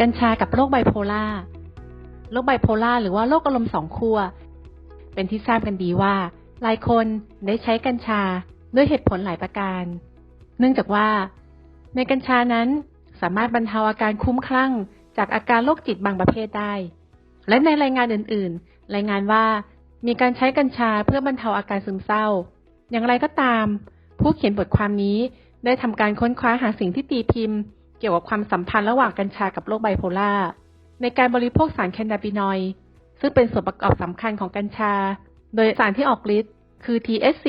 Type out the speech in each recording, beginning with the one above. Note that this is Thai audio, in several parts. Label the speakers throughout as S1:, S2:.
S1: กัญชากับโรคไบโพล่า โรคไบโพล่าหรือว่าโรคอารมณ์สองขั้ว เป็นที่ทราบกันดีว่า หลายคนได้ใช้กัญชาด้วยเหตุผลหลายประการ เนื่องจากว่า ในกัญชานั้นสามารถบรรเทาอาการคุ้มคลั่ง จากอาการโรคจิตบางประเภทได้ และในรายงานอื่น ๆ รายงานว่ามีการใช้กัญชาเพื่อบรรเทาอาการซึมเศร้า อย่างไรก็ตาม ผู้เขียนบทความนี้ได้ทำการค้นคว้าหาสิ่งที่ตีพิมพ์ เกี่ยวกับความสัมพันธ์ระหว่างกัญชากับโรคไบโพล่าในการบริโภคสารแคนนาบินอยซึ่งเป็นส่วนประกอบสำคัญของกัญชา โดยสารที่ออกฤทธิ์คือ THC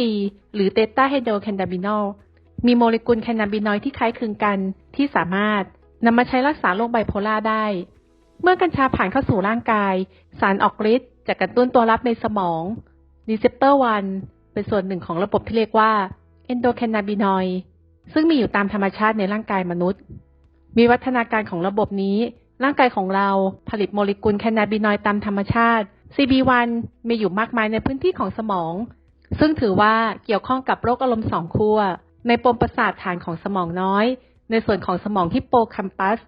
S1: หรือเตต้าไฮโดรแคนนาบินอลมีโมเลกุลแคนนาบินอยที่คล้ายคลึงกันที่สามารถนำมาใช้รักษาโรคไบโพล่าได้ เมื่อกัญชาผ่านเข้าสู่ร่างกาย สารออกฤทธิ์จะกระตุ้นตัวรับในสมองรีเซปเตอร์1เป็นส่วนหนึ่งของระบบที่เรียกว่า endocannabinoid ซึ่งมีอยู่ตามธรรมชาติในร่างกายมนุษย์ มีวัฒนาการของระบบนี้ ร่างกายของเราผลิตโมเลกุลแคนนาบินอยด์ตามธรรมชาติ CB1 มีอยู่มากมายในพื้นที่ของสมอง ซึ่งถือว่าเกี่ยวข้องกับโรคอารมณ์สองขั้วในปมประสาทฐานของสมองน้อย ในส่วนของสมองฮิปโปแคมปัส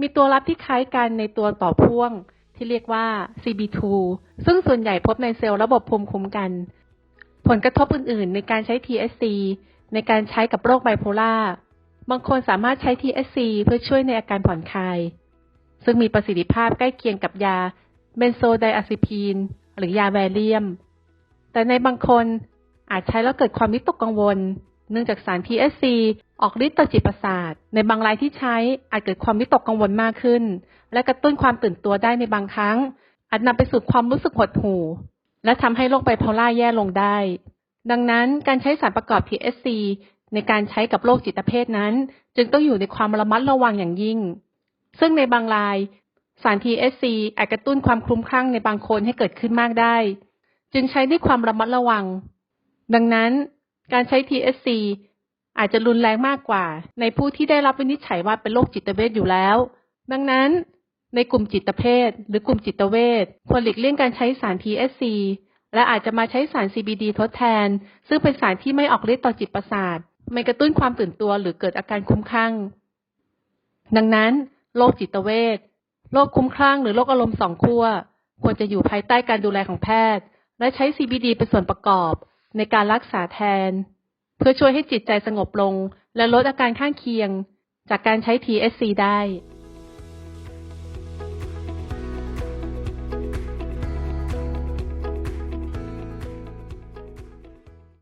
S1: มีตัวรับที่คล้ายกันในตัวต่อพ่วงที่เรียกว่า CB2 ซึ่งส่วนใหญ่พบในเซลล์ระบบภูมิคุ้มกัน ผลกระทบอื่น ๆ ในการใช้ TSC ในการใช้กับโรคไบโพล่า บางคนสามารถใช้ TSC เพื่อช่วยในอาการผ่อนคลาย ซึ่งมีประสิทธิภาพใกล้เคียงกับยาเบนโซไดอะซิพีน หรือยาแวเลียม แต่ในบางคนอาจใช้แล้วเกิดความวิตกกังวล เนื่องจากสาร TSC ออกฤทธิ์ต่อจิตประสาท ในบางรายที่ใช้อาจเกิดความวิตกกังวลมากขึ้น และกระตุ้นความตื่นตัวได้ในบางครั้ง อาจนำไปสู่ความรู้สึกหดหู่ และทำให้โรคไบโพล่าแย่ลงได้ ดังนั้นการใช้สารประกอบ TSC ในการใช้กับโรคจิตเภทนั้น จึงต้องอยู่ในความระมัดระวังอย่างยิ่ง ซึ่งในบางรายสาร TSC อาจกระตุ้นความคลุ้มคลั่งในบางคนให้เกิดขึ้นมากได้ จึงใช้ด้วยความระมัดระวัง ดังนั้นการใช้ TSC อาจจะรุนแรงมากกว่า ในผู้ที่ได้รับวินิจฉัยว่าเป็นโรคจิตเวทอยู่แล้ว ดังนั้น ในกลุ่มจิตเภทหรือกลุ่มจิตเวทควรหลีกเลี่ยงการใช้สาร TSC และอาจจะมาใช้สาร CBD ทดแทน ซึ่งเป็นสารที่ไม่ออกฤทธิ์ต่อจิตประสาท ไม่กระตุ้นความตื่นตัวหรือเกิดอาการคุ้มคลั่ง ดังนั้นโรคจิตเวทโรคคุ้มคลั่งหรือโรคอารมณ์สองขั้วควรจะอยู่ภายใต้การดูแลของแพทย์ และใช้ CBD เป็นส่วนประกอบในการรักษาแทน เพื่อช่วยให้จิตใจสงบลง และลดอาการข้างเคียง จากการใช้ TSC ได้